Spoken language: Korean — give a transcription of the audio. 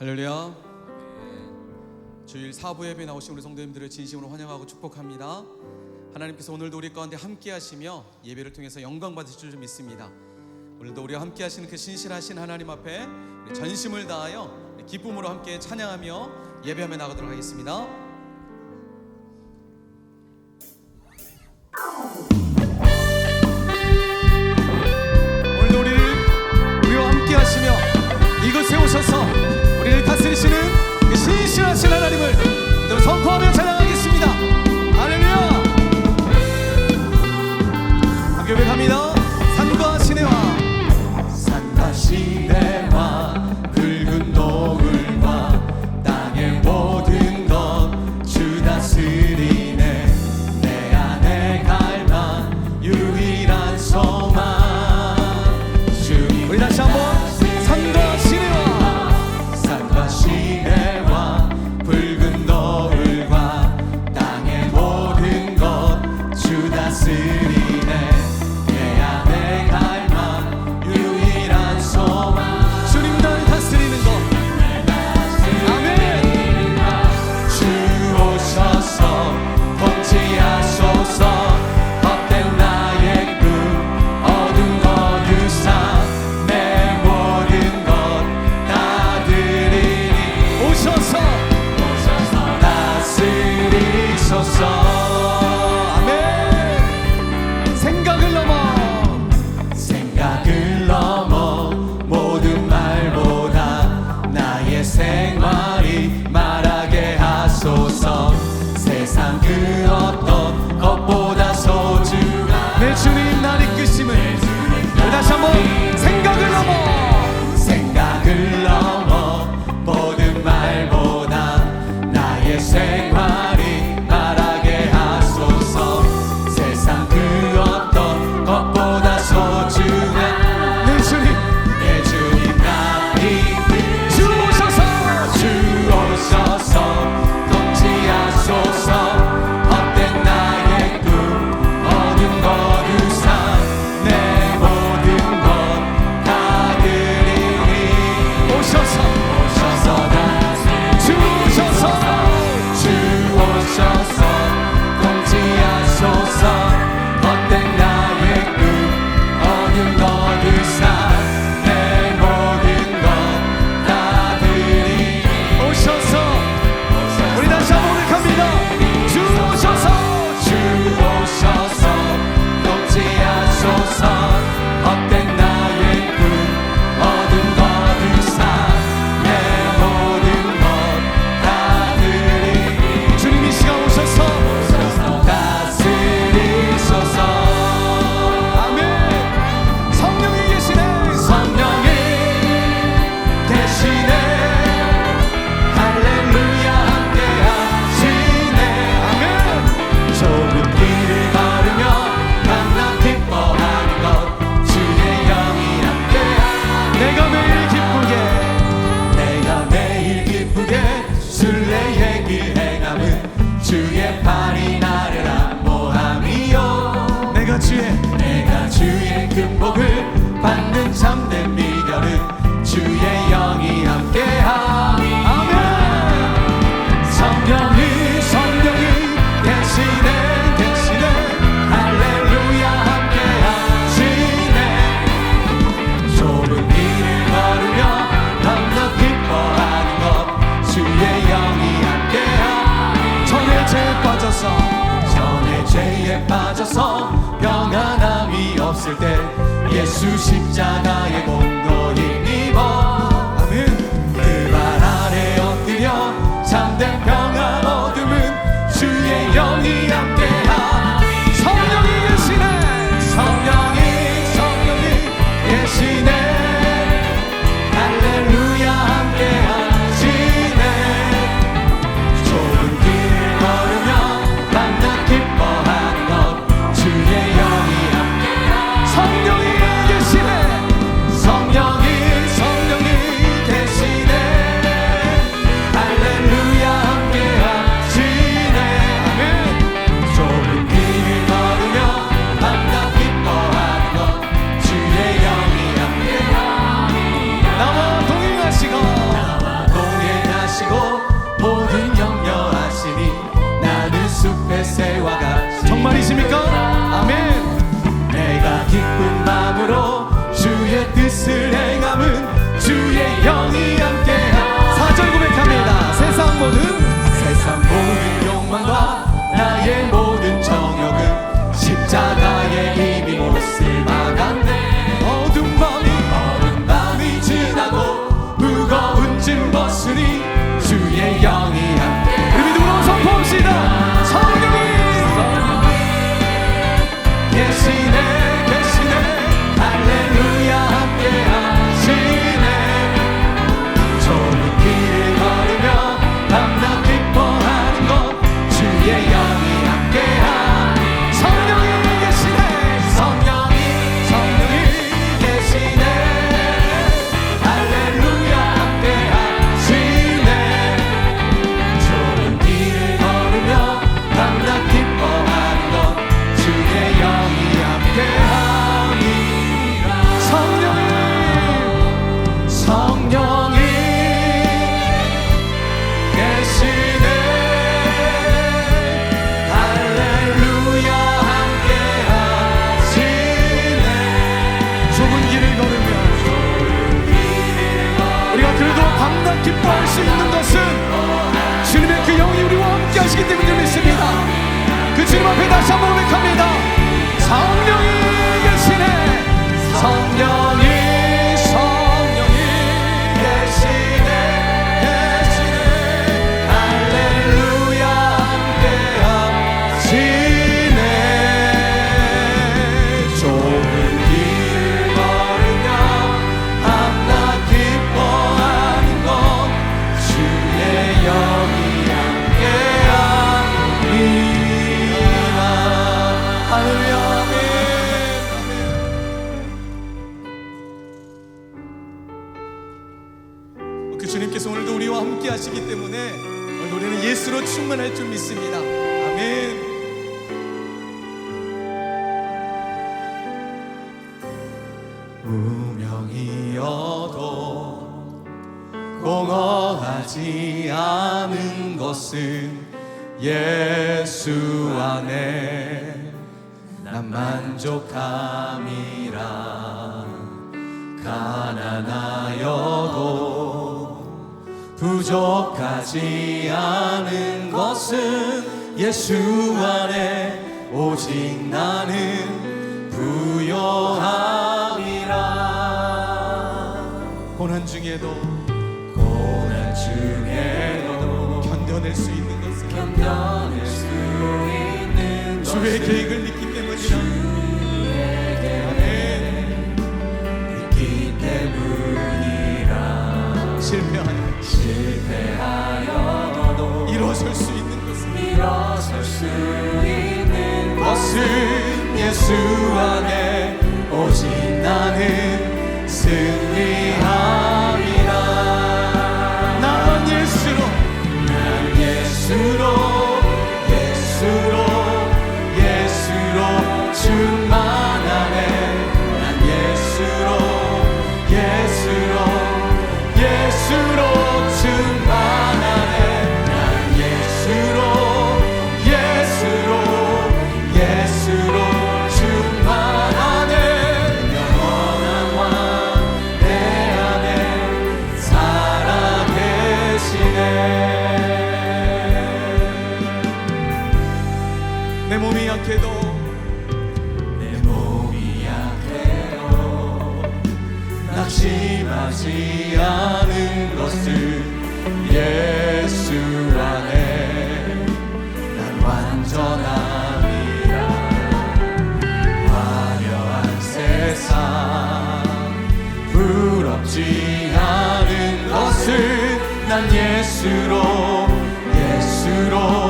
할렐루야. 주일 사부 예배 나오신 우리 성도님들을 진심으로 환영하고 축복합니다. 하나님께서 오늘도 우리 가운데 함께 하시며 예배를 통해서 영광 받으실 줄 믿습니다. 오늘도 우리와 함께 하시는 그 신실하신 하나님 앞에 전심을 다하여 기쁨으로 함께 찬양하며 예배하며 나가도록 하겠습니다. 闇明け 그리스로 충만할 줄 믿습니다. 아멘. 무명이어도 공허하지 않은 것은 예수 안에 난 만족함이라 가난하여도 부족하지 않은 것은 예수 안에 오직 나는 부여함이라. 고난 중에도 고난 중에도 견뎌낼 수 있는 것은 견뎌낼 수 있는 주의 계획을 믿기 때문이라 수 있는 것은 예수 안에 오직 나는 승 예수로 예수로.